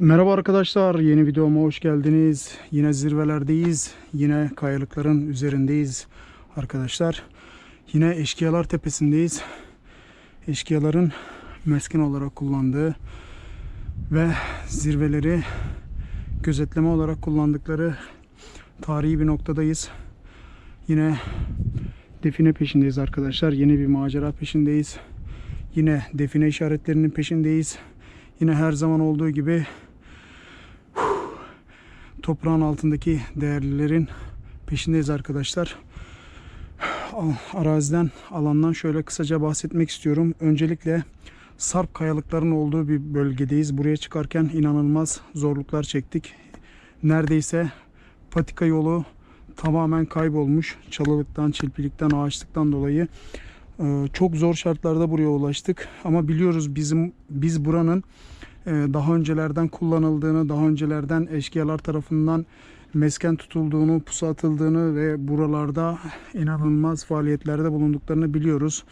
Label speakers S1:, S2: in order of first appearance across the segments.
S1: Merhaba arkadaşlar, yeni videoma hoş geldiniz. Yine zirvelerdeyiz, yine kayalıkların üzerindeyiz arkadaşlar. Yine Eşkıyalar Tepesi'ndeyiz. Eşkıyaların mesken olarak kullandığı ve zirveleri gözetleme olarak kullandıkları tarihi bir noktadayız. Yine define peşindeyiz arkadaşlar. Yeni bir macera peşindeyiz. Yine define işaretlerinin peşindeyiz. Yine her zaman olduğu gibi toprağın altındaki değerlilerin peşindeyiz arkadaşlar. Araziden, alandan şöyle kısaca bahsetmek istiyorum. Öncelikle sarp kayalıkların olduğu bir bölgedeyiz. Buraya çıkarken inanılmaz zorluklar çektik. Neredeyse patika yolu tamamen kaybolmuş. Çalılıktan, çilpilikten, ağaçlıktan dolayı. Ee, Çok zor şartlarda buraya ulaştık. Ama biliyoruz bizim biz buranın e, daha öncelerden kullanıldığını, daha öncelerden eşkıyalar tarafından mesken tutulduğunu, pusu atıldığını ve buralarda inanılmaz faaliyetlerde bulunduklarını biliyoruz.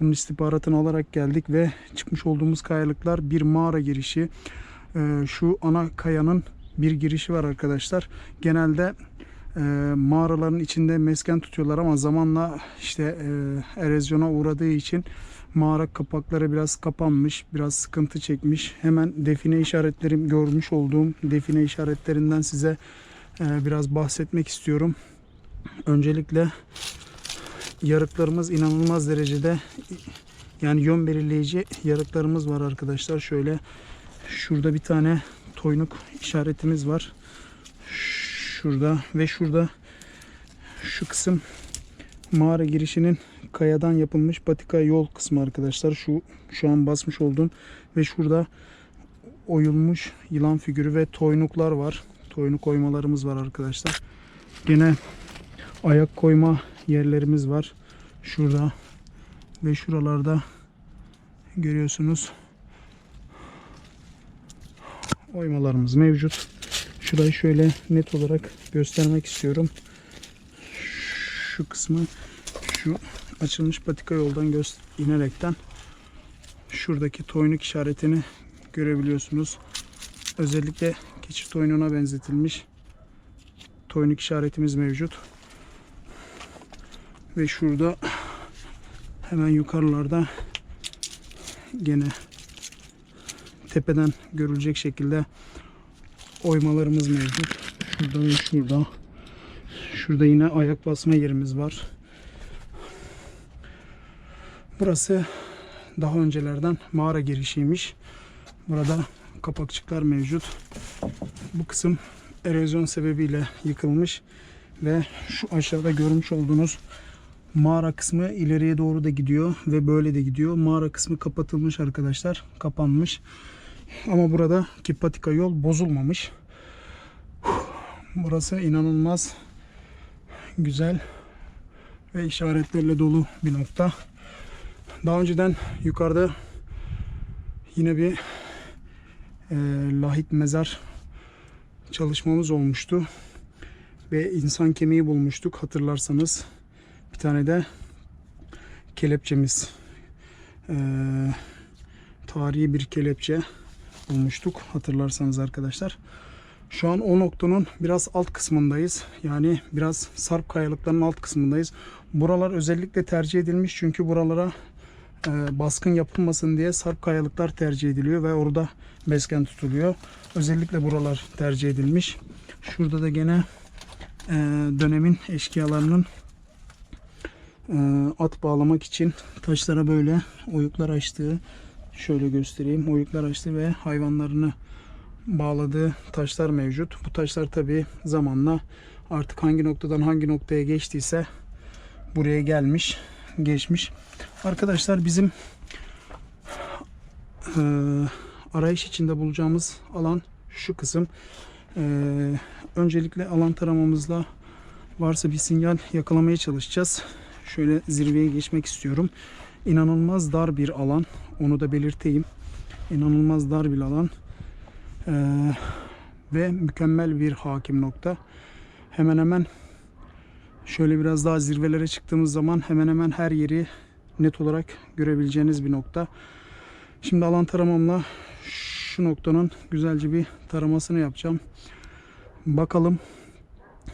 S1: Bunun istihbaratını alarak geldik ve çıkmış olduğumuz kayalıklar bir mağara girişi. E, Şu ana kayanın bir girişi var arkadaşlar. Genelde e, mağaraların içinde mesken tutuyorlar ama zamanla işte e, erozyona uğradığı için mağara kapakları biraz kapanmış, biraz sıkıntı çekmiş. Hemen define işaretlerim görmüş olduğum define işaretlerinden size e, biraz bahsetmek istiyorum. Öncelikle yarıklarımız inanılmaz derecede yani yön belirleyici yarıklarımız var arkadaşlar. Şöyle şurada bir tane toynuk işaretimiz var. Şurada ve şurada şu kısım mağara girişinin kayadan yapılmış patika yol kısmı arkadaşlar. Şu şu an basmış olduğum ve şurada oyulmuş yılan figürü ve toynuklar var. Toynuk oymalarımız var arkadaşlar. Yine ayak koyma yerlerimiz var. Şurada ve şuralarda görüyorsunuz. Oymalarımız mevcut. Şurayı şöyle net olarak göstermek istiyorum. Şu kısmı şu açılmış patika yoldan inerekten şuradaki toynuk işaretini görebiliyorsunuz. Özellikle keçi toynuna benzetilmiş toynuk işaretimiz mevcut. Ve şurada hemen yukarılarda gene tepeden görülecek şekilde oymalarımız mevcut. Şurada ve şurada. Şurada yine ayak basma yerimiz var. Burası daha öncelerden mağara girişiymiş. Burada kapakçıklar mevcut. Bu kısım erozyon sebebiyle yıkılmış ve şu aşağıda görmüş olduğunuz mağara kısmı ileriye doğru da gidiyor ve böyle de gidiyor. Mağara kısmı kapatılmış arkadaşlar. Kapanmış. Ama buradaki patika yol bozulmamış. Burası inanılmaz güzel ve işaretlerle dolu bir nokta. Daha önceden yukarıda yine bir e, lahit mezar çalışmamız olmuştu. Ve insan kemiği bulmuştuk hatırlarsanız. Bir tane de kelepçemiz. E, tarihi bir kelepçe bulmuştuk hatırlarsanız arkadaşlar. Şu an o noktanın biraz alt kısmındayız. Yani biraz sarp kayalıklarının alt kısmındayız. Buralar özellikle tercih edilmiş çünkü buralara e, baskın yapılmasın diye sarp kayalıklar tercih ediliyor ve orada mesken tutuluyor. Özellikle buralar tercih edilmiş. Şurada da gene e, dönemin eşkıyalarının e, at bağlamak için taşlara böyle oyuklar açtığı şöyle göstereyim. Oyuklar açtı ve hayvanlarını bağladığı taşlar mevcut. Bu taşlar tabi zamanla artık hangi noktadan hangi noktaya geçtiyse buraya gelmiş, geçmiş. Arkadaşlar bizim e, arayış içinde bulacağımız alan şu kısım. E, öncelikle alan taramamızla varsa bir sinyal yakalamaya çalışacağız. Şöyle zirveye geçmek istiyorum. İnanılmaz dar bir alan. Onu da belirteyim. İnanılmaz dar bir alan. Ee, ve mükemmel bir hakim nokta. Hemen hemen şöyle biraz daha zirvelere çıktığımız zaman hemen hemen her yeri net olarak görebileceğiniz bir nokta. Şimdi alan taramamla şu noktanın güzelce bir taramasını yapacağım. Bakalım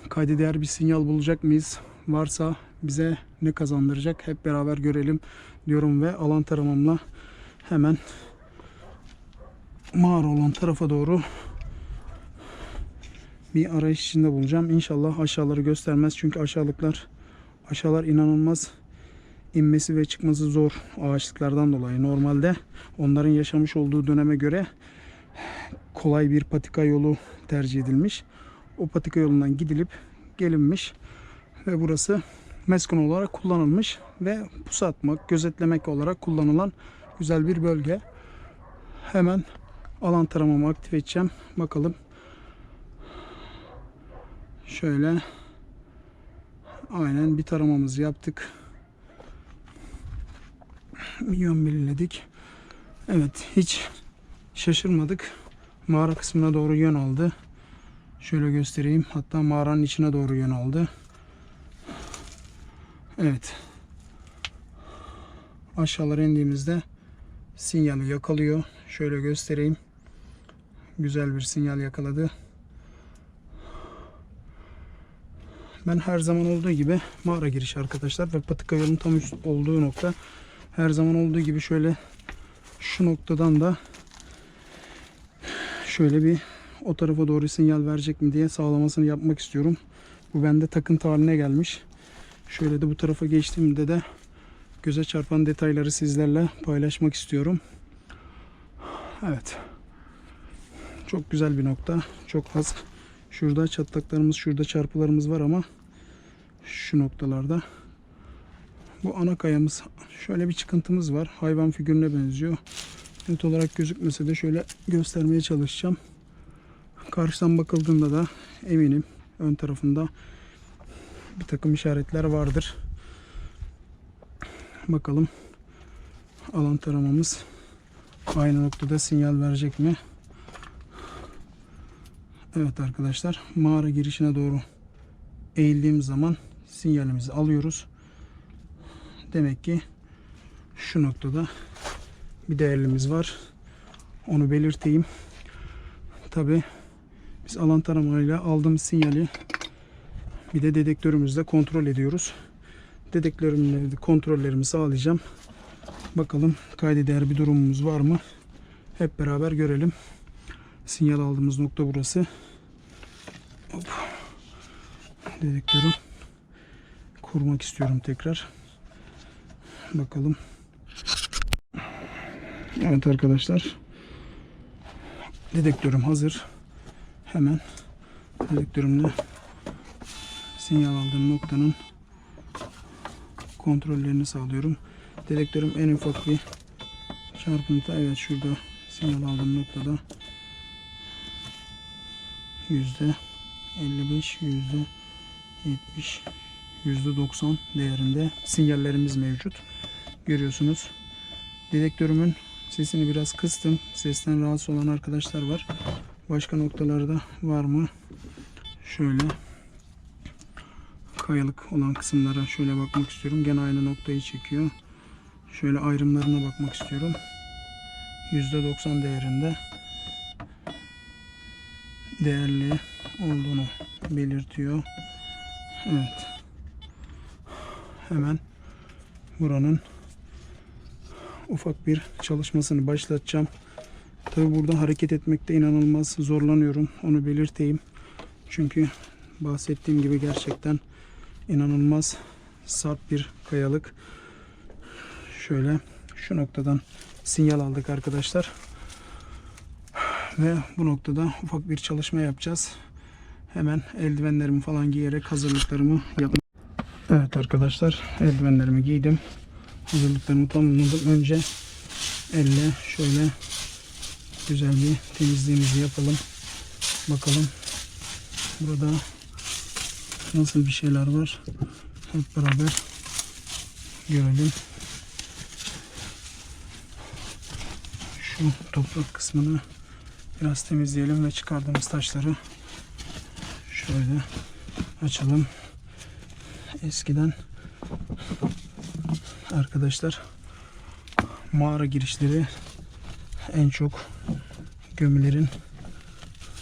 S1: kayda değer bir sinyal bulacak mıyız? Varsa bize ne kazandıracak? Hep beraber görelim diyorum ve alan taramamla hemen mağara olan tarafa doğru bir arayış içinde bulacağım. İnşallah aşağıları göstermez. Çünkü aşağılıklar aşağılar inanılmaz inmesi ve çıkması zor ağaçlıklardan dolayı. Normalde onların yaşamış olduğu döneme göre kolay bir patika yolu tercih edilmiş. O patika yolundan gidilip gelinmiş ve burası meskun olarak kullanılmış ve pusu atmak, gözetlemek olarak kullanılan güzel bir bölge. Hemen alan taramamı aktif edeceğim. Bakalım. Şöyle aynen bir taramamızı yaptık. Milyon belirledik. Evet hiç şaşırmadık. Mağara kısmına doğru yön aldı. Şöyle göstereyim. Hatta mağaranın içine doğru yön aldı. Evet. Aşağılara indiğimizde sinyali yakalıyor. Şöyle göstereyim. Güzel bir sinyal yakaladı. Ben her zaman olduğu gibi mağara girişi arkadaşlar ve patika yolun tam üst olduğu nokta her zaman olduğu gibi şöyle şu noktadan da şöyle bir o tarafa doğru sinyal verecek mi diye sağlamasını yapmak istiyorum. Bu bende takıntı haline gelmiş. Şöyle de bu tarafa geçtiğimde de göze çarpan detayları sizlerle paylaşmak istiyorum. Evet. Çok güzel bir nokta. Çok az. Şurada çatlaklarımız, şurada çarpılarımız var ama şu noktalarda bu ana kayamız şöyle bir çıkıntımız var. Hayvan figürüne benziyor. Net olarak gözükmese de şöyle göstermeye çalışacağım. Karşıdan bakıldığında da eminim ön tarafında bir takım işaretler vardır. Bakalım alan taramamız aynı noktada sinyal verecek mi? Evet arkadaşlar mağara girişine doğru eğildiğim zaman sinyalimizi alıyoruz. Demek ki şu noktada bir değerlimiz var. Onu belirteyim. Tabi biz alan taramayla aldığımız sinyali bir de dedektörümüzle kontrol ediyoruz. Dedektörümle kontrollerimi sağlayacağım. Bakalım kayda değer bir durumumuz var mı? Hep beraber görelim. Sinyal aldığımız nokta burası. Hop. Dedektörü kurmak istiyorum tekrar. Bakalım. Evet arkadaşlar. Dedektörüm hazır. Hemen dedektörümle sinyal aldığım noktanın kontrollerini sağlıyorum. Dedektörüm en ufak bir çarpıntı. Evet şurada sinyal aldığım noktada yüzde 55, yüzde 70, yüzde 90 değerinde sinyallerimiz mevcut. Görüyorsunuz. Dedektörümün sesini biraz kıstım. Sesten rahatsız olan arkadaşlar var. Başka noktalarda var mı? Şöyle kayalık olan kısımlara şöyle bakmak istiyorum. Gene aynı noktayı çekiyor. Şöyle ayrımlarına bakmak istiyorum. %90 değerinde değerli olduğunu belirtiyor. Evet. Hemen buranın ufak bir çalışmasını başlatacağım. Tabi burada hareket etmekte inanılmaz zorlanıyorum. Onu belirteyim. Çünkü bahsettiğim gibi gerçekten inanılmaz sarp bir kayalık. Şöyle şu noktadan sinyal aldık arkadaşlar. Ve bu noktada ufak bir çalışma yapacağız. Hemen eldivenlerimi falan giyerek hazırlıklarımı yapın. Evet arkadaşlar eldivenlerimi giydim. Hazırlıklarımı tamamladım. Önce elle şöyle güzel bir temizliğimizi yapalım. Bakalım burada nasıl bir şeyler var. Hep beraber görelim. Şu toprak kısmını biraz temizleyelim ve çıkardığımız taşları şöyle açalım. Eskiden arkadaşlar mağara girişleri en çok gömülerin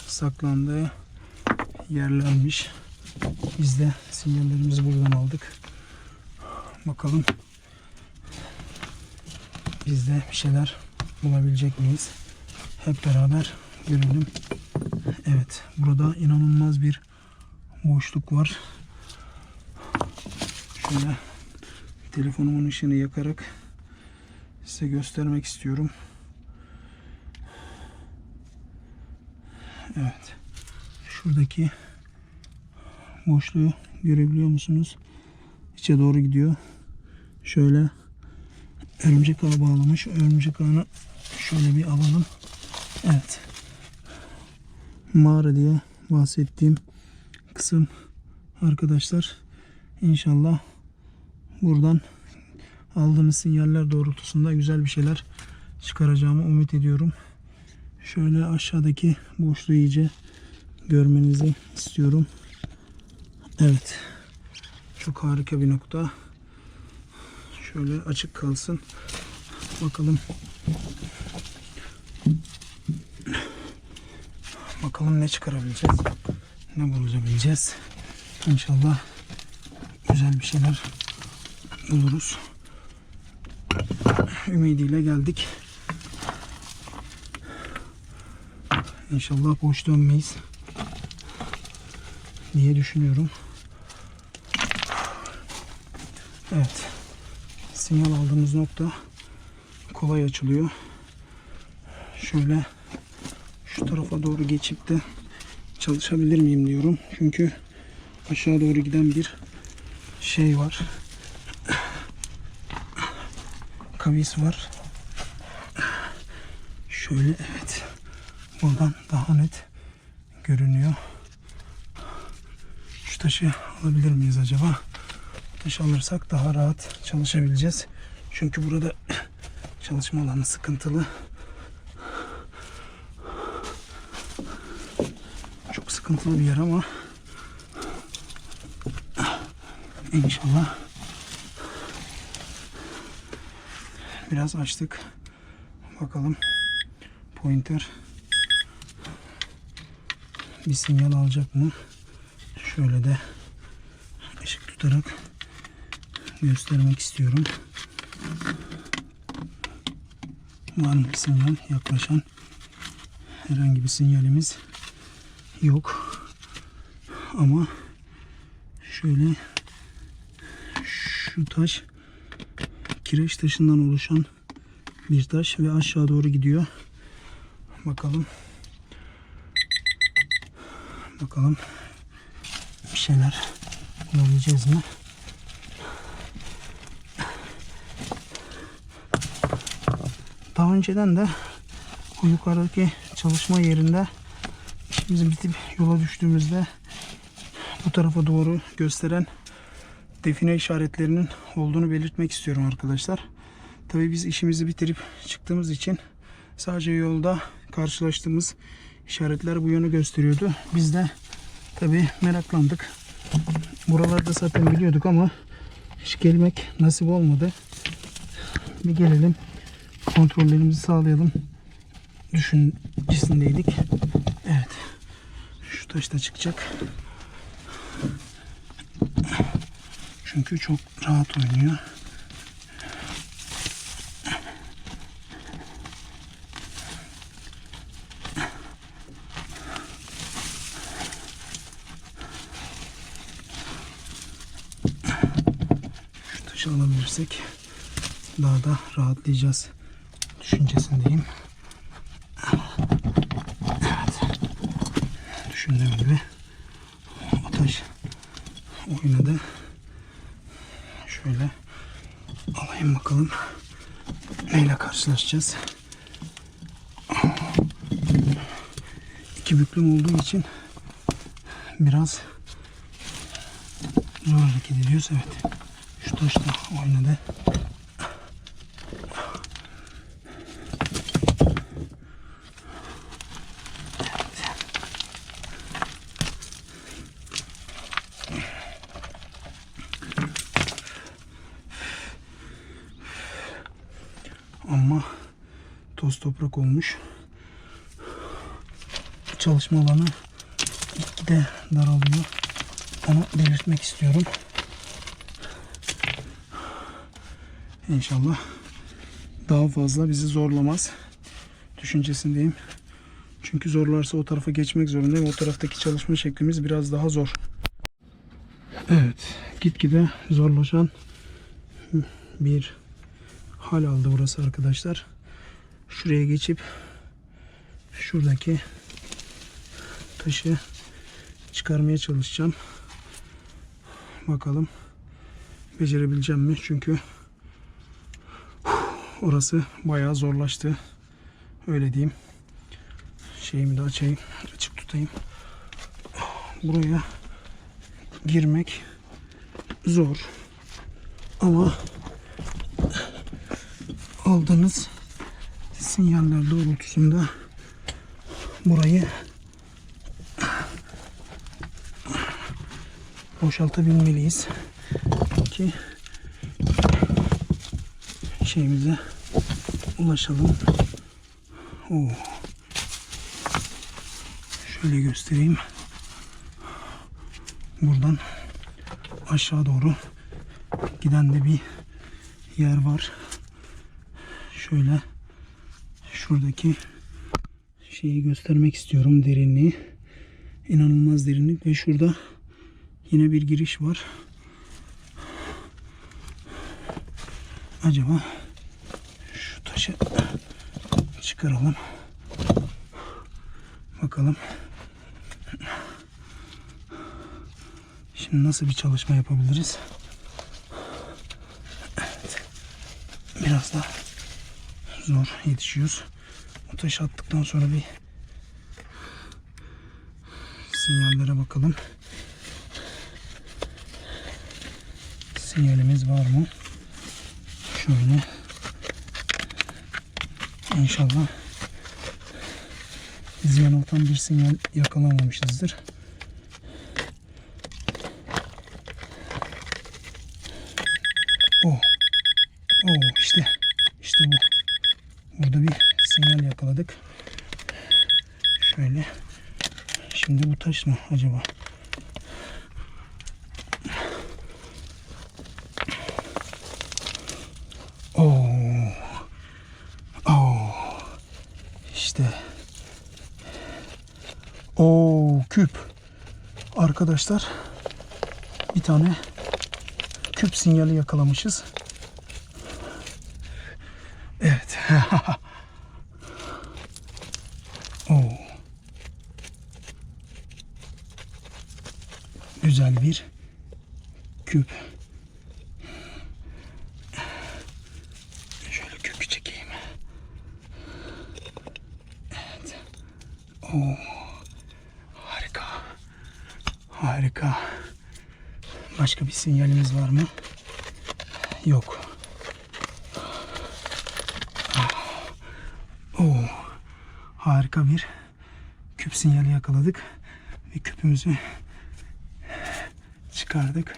S1: saklandığı yerlermiş. Biz de sinyallerimizi buradan aldık. Bakalım biz de bir şeyler bulabilecek miyiz? Hep beraber görelim. Evet, burada inanılmaz bir boşluk var. Şöyle telefonumun ışığını yakarak size göstermek istiyorum. Evet. Şuradaki boşluğu görebiliyor musunuz? İçe doğru gidiyor. Şöyle örümcek ağı bağlamış. Örümcek ağını şöyle bir alalım. Evet. Mağara diye bahsettiğim kısım arkadaşlar. İnşallah buradan aldığımız sinyaller doğrultusunda güzel bir şeyler çıkaracağımı umut ediyorum. Şöyle aşağıdaki boşluğu iyice görmenizi istiyorum. Evet. Çok harika bir nokta. Şöyle açık kalsın. Bakalım. Bakalım ne çıkarabileceğiz. Ne bulabileceğiz. İnşallah güzel bir şeyler buluruz. Ümidiyle geldik. İnşallah boş dönmeyiz diye düşünüyorum. Evet. Sinyal aldığımız nokta kolay açılıyor. Şöyle şu tarafa doğru geçip de çalışabilir miyim diyorum. Çünkü aşağı doğru giden bir şey var. Kavis var. Şöyle evet. Buradan daha net görünüyor. Şu taşı alabilir miyiz acaba? Taş alırsak daha rahat çalışabileceğiz. Çünkü burada çalışma alanı sıkıntılı. Çok sıkıntılı bir yer ama inşallah biraz açtık. Bakalım pointer bir sinyal alacak mı? Şöyle de ışık tutarak göstermek istiyorum. Var mı sinyal? Yaklaşan herhangi bir sinyalimiz yok. Ama şöyle şu taş kireç taşından oluşan bir taş ve aşağı doğru gidiyor. Bakalım. Bakalım bir şeyler bulabileceğiz mi? Daha önceden de bu yukarıdaki çalışma yerinde işimizi bitip yola düştüğümüzde bu tarafa doğru gösteren define işaretlerinin olduğunu belirtmek istiyorum arkadaşlar. Tabii biz işimizi bitirip çıktığımız için sadece yolda karşılaştığımız işaretler bu yönü gösteriyordu. Biz de tabii meraklandık. Buralarda zaten biliyorduk ama hiç gelmek nasip olmadı. Bir gelelim kontrollerimizi sağlayalım düşüncesindeydik. Evet. Şu taş da çıkacak. Çünkü çok rahat oynuyor. Şu taşı alabilirsek daha da rahatlayacağız düşüncesindeyim. Evet. Düşündüğüm gibi o taş oynadı. Şöyle alayım bakalım neyle karşılaşacağız. İki büklüm olduğu için biraz zor hareket ediyoruz. Evet. Şu taş da oynadı. Ama toz toprak olmuş. çalışma alanı gitgide daralıyor. Onu belirtmek istiyorum. İnşallah daha fazla bizi zorlamaz düşüncesindeyim. Çünkü zorlarsa o tarafa geçmek zorundayım. O taraftaki çalışma şeklimiz biraz daha zor. Evet, gitgide zorlaşan bir hal aldı burası arkadaşlar. Şuraya geçip şuradaki taşı çıkarmaya çalışacağım. Bakalım becerebileceğim mi? Çünkü orası bayağı zorlaştı. Öyle diyeyim. Şeyimi de açayım. Açık tutayım. Buraya girmek zor. Ama aldığınız sinyaller doğrultusunda burayı boşaltabilmeliyiz ki şeyimize ulaşalım. Oo. Şöyle göstereyim. Buradan aşağı doğru giden de bir yer var. Şöyle şuradaki şeyi göstermek istiyorum derinliği. İnanılmaz derinlik ve şurada yine bir giriş var. Acaba şu taşı çıkaralım. Bakalım. Şimdi nasıl bir çalışma yapabiliriz? Evet. Biraz da zor yetişiyoruz. O taşı attıktan sonra bir sinyallere bakalım. Sinyalimiz var mı? Şöyle. İnşallah yanıltan bir sinyal yakalamamışızdır. Oh. Oh işte. İşte bu. Burada bir sinyal yakaladık. Şöyle. Taş mı acaba? Oh küp. Arkadaşlar bir tane küp sinyali yakalamışız. Evet. Oo. Güzel bir küp. Şöyle kökü çekeyim. Evet. Oo. Harika. Harika. Başka bir sinyalimiz var mı? Yok. Oo, harika bir küp sinyali yakaladık ve küpümüzü çıkardık.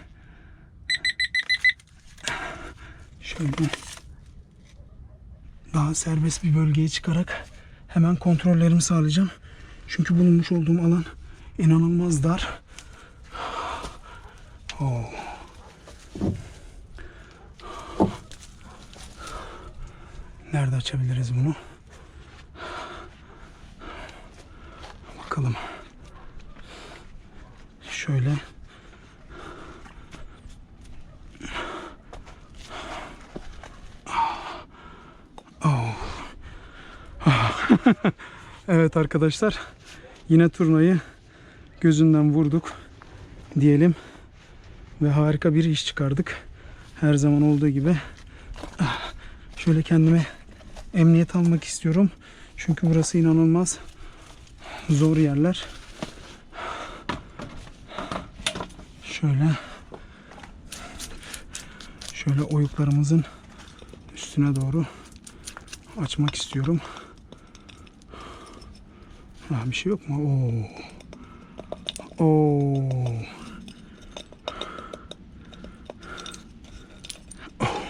S1: Şöyle daha serbest bir bölgeye çıkarak hemen kontrollerimi sağlayacağım. Çünkü bulunmuş olduğum alan inanılmaz dar. Oo. Nerede açabiliriz bunu? Bakalım. Şöyle. Oh. evet arkadaşlar. Yine turnayı gözünden vurduk diyelim. Ve harika bir iş çıkardık. Her zaman olduğu gibi. Ah, Şöyle kendime emniyet almak istiyorum. Çünkü burası inanılmaz zor yerler. Şöyle şöyle oyuklarımızın üstüne doğru açmak istiyorum. Ha, bir şey yok mu? Oo. Oo.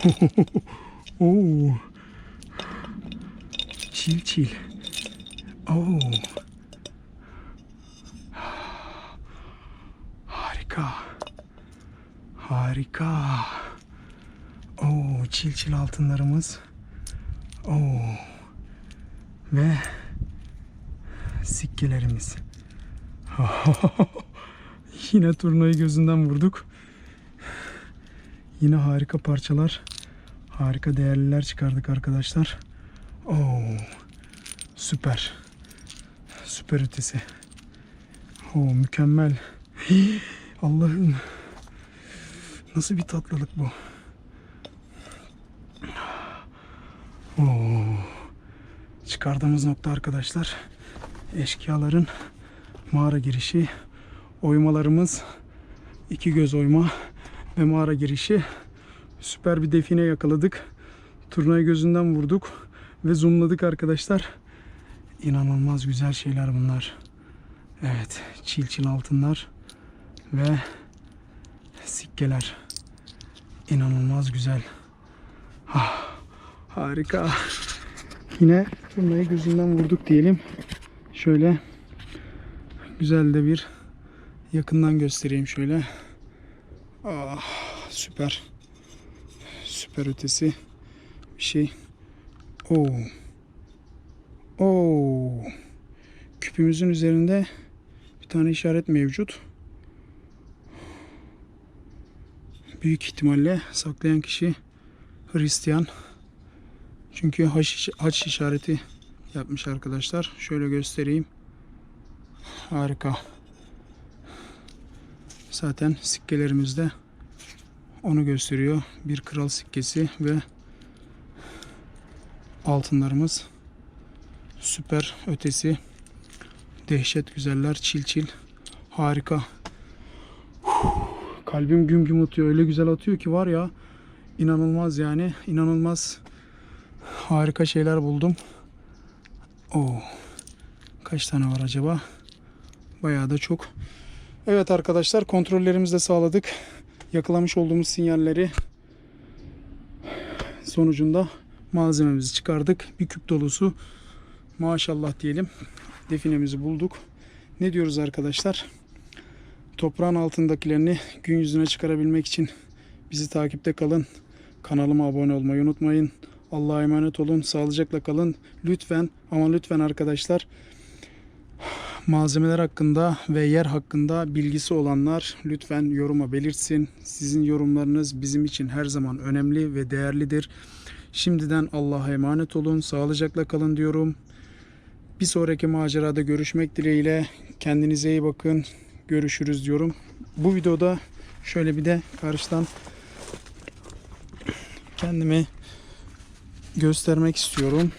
S1: Oo. Çil çil. Oo. Harika. Harika. Oo, çil çil altınlarımız. Oo. Ve sikkelerimiz. Yine turnayı gözünden vurduk. Yine harika parçalar. Harika değerliler çıkardık arkadaşlar. Oo. Süper. Süper ötesi. Oo mükemmel. Hii, Allah'ım. Nasıl bir tatlılık bu? Oo. Çıkardığımız nokta arkadaşlar. Eşkıyaların mağara girişi. Oymalarımız iki göz oyma ve mağara girişi. Süper bir define yakaladık. Turnayı gözünden vurduk ve zoomladık arkadaşlar. İnanılmaz güzel şeyler bunlar. Evet, çil çil altınlar ve sikkeler. İnanılmaz güzel. Ah, harika. Yine turnayı gözünden vurduk diyelim. Şöyle güzel de bir yakından göstereyim şöyle. Ah, süper. Süper ötesi bir şey. Oo. Oo. Küpümüzün üzerinde bir tane işaret mevcut. Büyük ihtimalle saklayan kişi Hristiyan. Çünkü haç, haç işareti yapmış arkadaşlar. Şöyle göstereyim. Harika. Zaten sikkelerimizde onu gösteriyor. Bir kral sikkesi ve altınlarımız süper ötesi. Dehşet güzeller çil çil. Harika. Kalbim güm güm atıyor. Öyle güzel atıyor ki var ya inanılmaz yani inanılmaz harika şeyler buldum. Oo. kaç tane var acaba? Bayağı da çok. Evet arkadaşlar kontrollerimizi de sağladık yakalamış olduğumuz sinyalleri sonucunda malzememizi çıkardık. Bir küp dolusu maşallah diyelim. Definemizi bulduk. Ne diyoruz arkadaşlar? Toprağın altındakilerini gün yüzüne çıkarabilmek için bizi takipte kalın. Kanalıma abone olmayı unutmayın. Allah'a emanet olun. Sağlıcakla kalın. Lütfen ama lütfen arkadaşlar malzemeler hakkında ve yer hakkında bilgisi olanlar lütfen yoruma belirtsin. Sizin yorumlarınız bizim için her zaman önemli ve değerlidir. Şimdiden Allah'a emanet olun. Sağlıcakla kalın diyorum. Bir sonraki macerada görüşmek dileğiyle. Kendinize iyi bakın. Görüşürüz diyorum. Bu videoda şöyle bir de karşıdan kendimi göstermek istiyorum.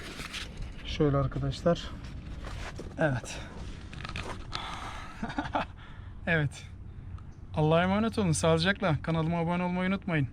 S1: Şöyle arkadaşlar. Evet. evet. Allah'a emanet olun. Sağlıcakla. Kanalıma abone olmayı unutmayın.